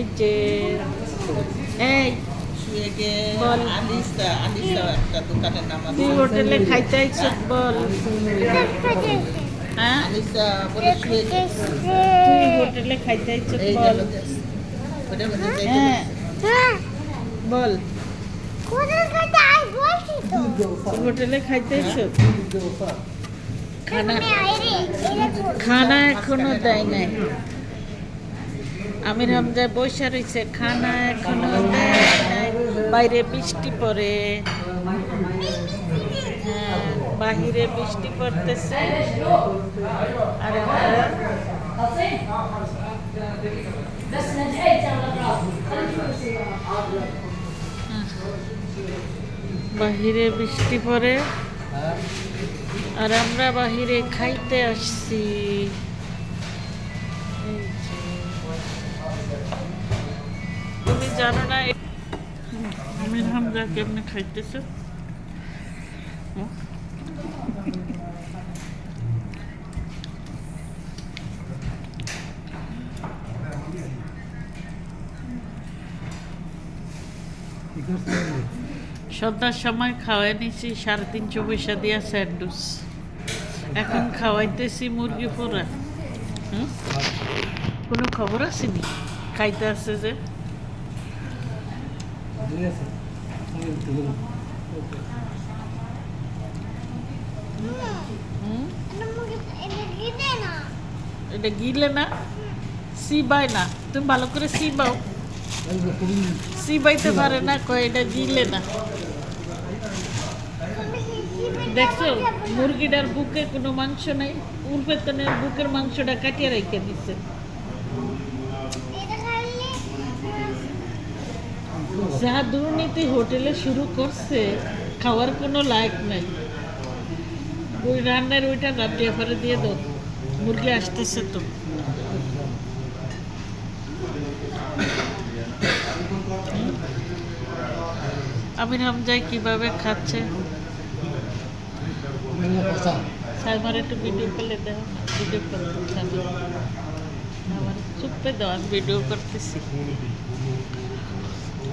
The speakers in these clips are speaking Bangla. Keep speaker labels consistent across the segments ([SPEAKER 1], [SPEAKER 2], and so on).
[SPEAKER 1] এই যে এই হোটেলে খাইতে আইছ বল। হ্যাঁ?
[SPEAKER 2] সুয়েগে
[SPEAKER 1] তুই হোটেলে খাইতে আইছ বল। হ্যাঁ। বল। হোটেলে খাইতে আইছ? খানা খানা। এখনও দেয় নাই। আমির হামজা বৈশা রয়েছে খানা এখনও বাইরে বৃষ্টি পড়ে। হ্যাঁ বাহিরে বৃষ্টি পড়তেছে। আর বাহিরে বৃষ্টি পড়ে। আর আমরা বাহিরে খাইতে আসছি। তুমি জানো না আমির হামজা খাইতেছ? সন্ধ্যার সময় খাওয়াই নিছি, সাড়ে তিনশো পয়সা দিয়া স্যান্ডউইচ। এখন খাওয়াইতেছি মুরগি পোড়া? কোনো খবর আসেনি খাইতে আসছে যে? হুম? এটা গিলে না সিবাই না। তুমি ভালো করে সিবাও। সিবাইতে পারে না, কয় এটা গিলে না। দেখছ, মুরগিটার বুকে কোনো মাংস নাই উর পেতনের বুকের মাংসটা কাটিয়ে রেখে দিচ্ছে। যা দুর্নীতি হোটেলে শুরু করছে, খাওয়ার কোনো লায়ক নাই। ওই রান্নার ওইটা রান্না করে দিয়ে দাও। মুরগি আসতেছে তো। আমির হামজাই কীভাবে খাচ্ছে? সাইমার একটু ভিডিও করলে দেখো ভিডিও করতে আমার চুপে দাও, আমি ভিডিও করতেছি।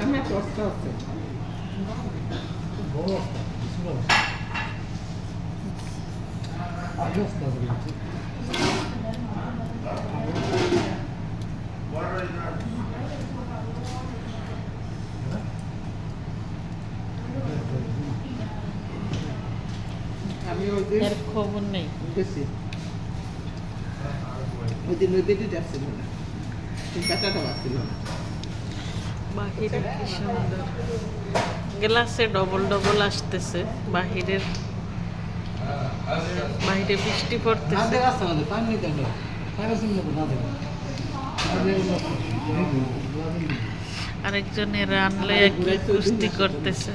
[SPEAKER 2] আমি একটা অস্ত্র আছে
[SPEAKER 3] বড় অবস্থা বিশাল অবস্থা আগে অবস্থা করেছে
[SPEAKER 2] আমি ওই দিন
[SPEAKER 1] এর খবর নেই।
[SPEAKER 2] ওই দিন ওই বেডিটা আসছিল না ওই আসছিল না।
[SPEAKER 1] বাহিরে কি সুন্দর। গ্লাসে ডবল ডবল আসতেছে বাহিরের বাহিরে বৃষ্টি পড়তেছে। আরেকজনের রানলে কুস্তি করতেছে।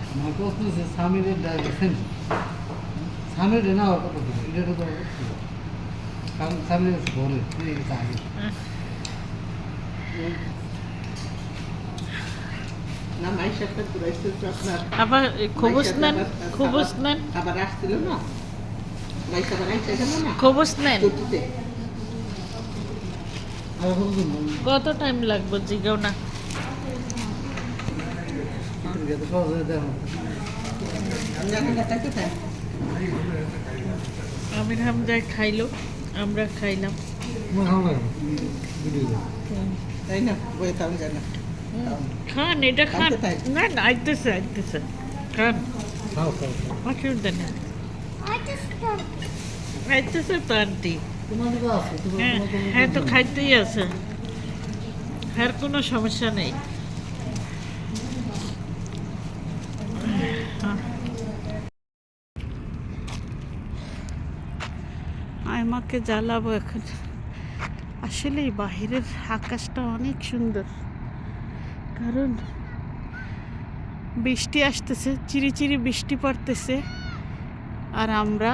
[SPEAKER 3] স্বামীর না ওটা কত এটা তো কাছে বলে
[SPEAKER 1] আবার
[SPEAKER 2] মাইশা
[SPEAKER 1] নেন
[SPEAKER 2] আবার-
[SPEAKER 1] খবস নেন।
[SPEAKER 2] আবার আসছিল না? গেল
[SPEAKER 1] নেন। কত টাইম লাগবে জিগাও না?
[SPEAKER 3] গেছে সহজে
[SPEAKER 2] তাই কোথায়?
[SPEAKER 1] আমির হামজায় খাইলো আমরা খাইলাম।
[SPEAKER 2] তাই না?
[SPEAKER 1] খান এটা খান না না আইতেছে আইতেছে। খান। অসুবিধা নেই আইতেছে তো আন্টি। হ্যাঁ হ্যাঁ তো খাইতেই আছে। হ্যাঁ কোনো সমস্যা নেই। আয়মাকে জ্বালাবো এখন। আসলে বাহিরের আকাশটা অনেক সুন্দর। কারণ বৃষ্টি আসতেছে চিরি বৃষ্টি পড়তেছে। আর আমরা,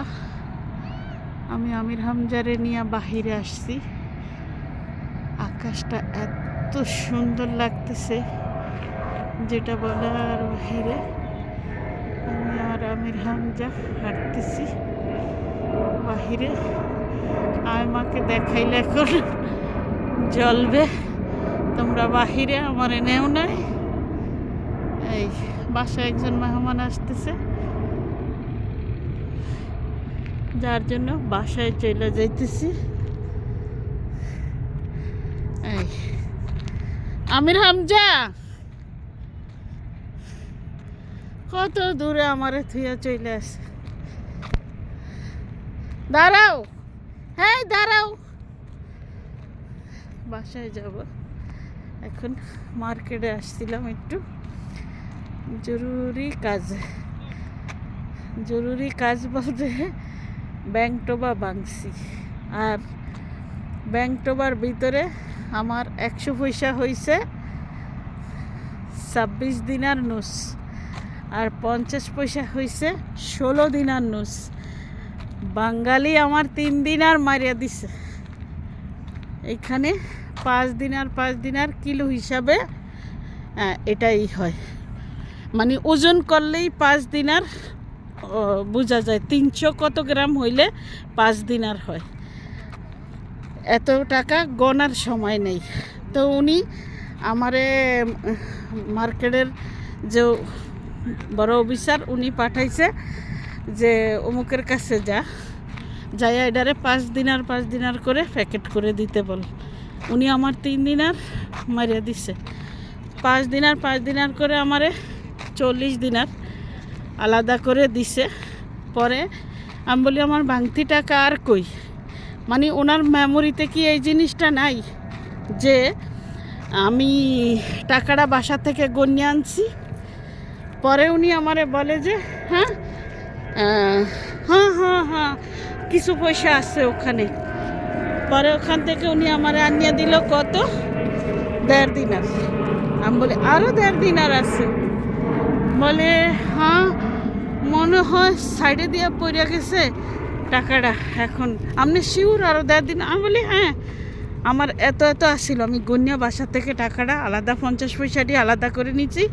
[SPEAKER 1] আমি আমির হামজারে নিয়ে বাহিরে আসছি। আকাশটা এত সুন্দর লাগতেছে, যেটা বলার বাহিরে আমি আর আমির হামজা হাঁটতেছি। বাহিরে আর মাকে দেখাইলে এখন জ্বলবে। তোমরা বাহিরে আমার এনেও নাই। এই, বাসায় একজন মেহমান আসতেছে। যার জন্য বাসায় চলে যাইতেছি। এই, আমির হামজা! কত দূরে আমারে থুয়া চলে আসে দাঁড়াও! হ্যাঁ দাঁড়াও। বাসায় যাব। এখন মার্কেটে আসছিলাম একটু। জরুরি কাজ। জরুরি কাজ বলতে ব্যাংকটোবা বাংছি আর ব্যাংকটোবার ভিতরে আমার একশো পয়সা হয়েছে ছাব্বিশ দিনার নুস আর পঞ্চাশ পয়সা হয়েছে ষোলো দিনার নোস বাঙালি আমার তিন দিন আর মারিয়া দিছে। এখানে পাঁচ দিন আর পাঁচ দিন আর কিলো হিসাবে এটাই হয়। মানে ওজন করলেই পাঁচ দিন আর বোঝা যায়, তিনশো কত গ্রাম হইলে পাঁচ দিন আর হয়। এত টাকা গনার সময় নেই। তো উনি আমারে মার্কেটের যে বড় অফিসার, উনি পাঠাইছে যে অমুকের কাছে যা যাই এডারে পাঁচ দিনার পাঁচ দিনার করে প্যাকেট করে দিতে বল। উনি আমার তিন দিনার মারিয়া দিছে। পাঁচ দিনার পাঁচ দিনার করে আমারে চল্লিশ দিনার আলাদা করে দিছে। পরে আমি বলি, আমার ভাঙতি টাকা আর কই? মানে ওনার মেমোরিতে কি এই জিনিসটা নাই? যে আমি টাকাটা বাসা থেকে গনিয়ে আনছি। পরে উনি আমারে বলে যে হ্যাঁ হ্যাঁ হ্যাঁ হ্যাঁ কিছু পয়সা আছে ওখানে। পরে ওখান থেকে উনি আমার আনিয়ে দিল কত? দেড় দিনার। আমি বলি আরও দেড় দিনার আছে। বলে হ্যাঁ মনে হয় সাইডে দিয়ে পড়ে গেছে টাকাটা এখন। আপনি শিওর আরও দেড় দিন আমি বলি হ্যাঁ আমার এত এত আসছিল আমি গণ্য বাসা থেকে টাকাটা আলাদা পঞ্চাশ পয়সাটি আলাদা করে নিচ্ছি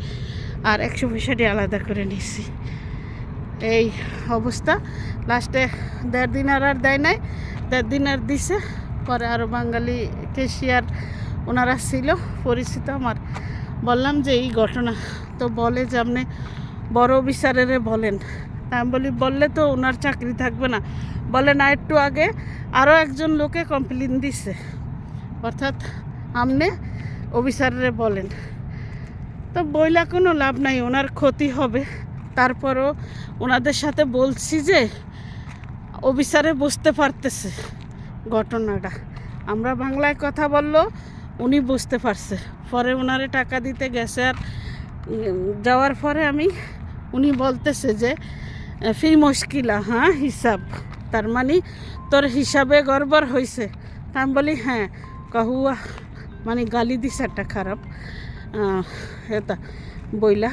[SPEAKER 1] আর একশো পয়সাটি আলাদা করে নিচ্ছি এই অবস্থা। লাস্টে দেড় দিন আর আর দেয় নাই। দেড় দিন আর দিছে। পরে আরও বাঙালি কেশিয়ার ওনারা ছিল। পরিচিত আমার। বললাম যে এই ঘটনা তো বলে যে আপনি বড় অফিসারেরে বলেন। আমি বলি, বললে তো ওনার চাকরি থাকবে না। বলে, না, একটু আগে আরও একজন লোকে কমপ্লেন দিছে। অর্থাৎ আপনি অফিসারেরে বলেন। তো বইলা কোনো লাভ নাই, ওনার ক্ষতি হবে। তারপরও ওনাদের সাথে বলছি যে অফিসারে বুঝতে পারতেছে ঘটনাটা। আমরা বাংলায় কথা বলল, উনি বুঝতে পারছে। পরে ওনারে টাকা দিতে গেছে আর যাওয়ার পরে আমি, উনি বলতেছে যে ফি মুশকিলা হ্যাঁ হিসাব। তার মানে তোর হিসাবে গড়বড় হয়েছে আমি বলি হ্যাঁ কাহুয়া মানে গালি দিছে একটা খারাপ এটা বইলা।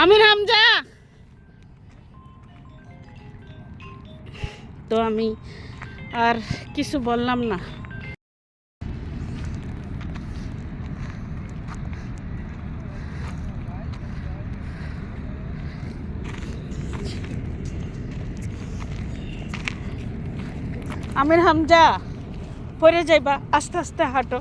[SPEAKER 1] আমির হামজা! তো আমি আর কিছু বললাম না। আমির হামজা পরে যাইবা আস্তে আস্তে হাঁটো।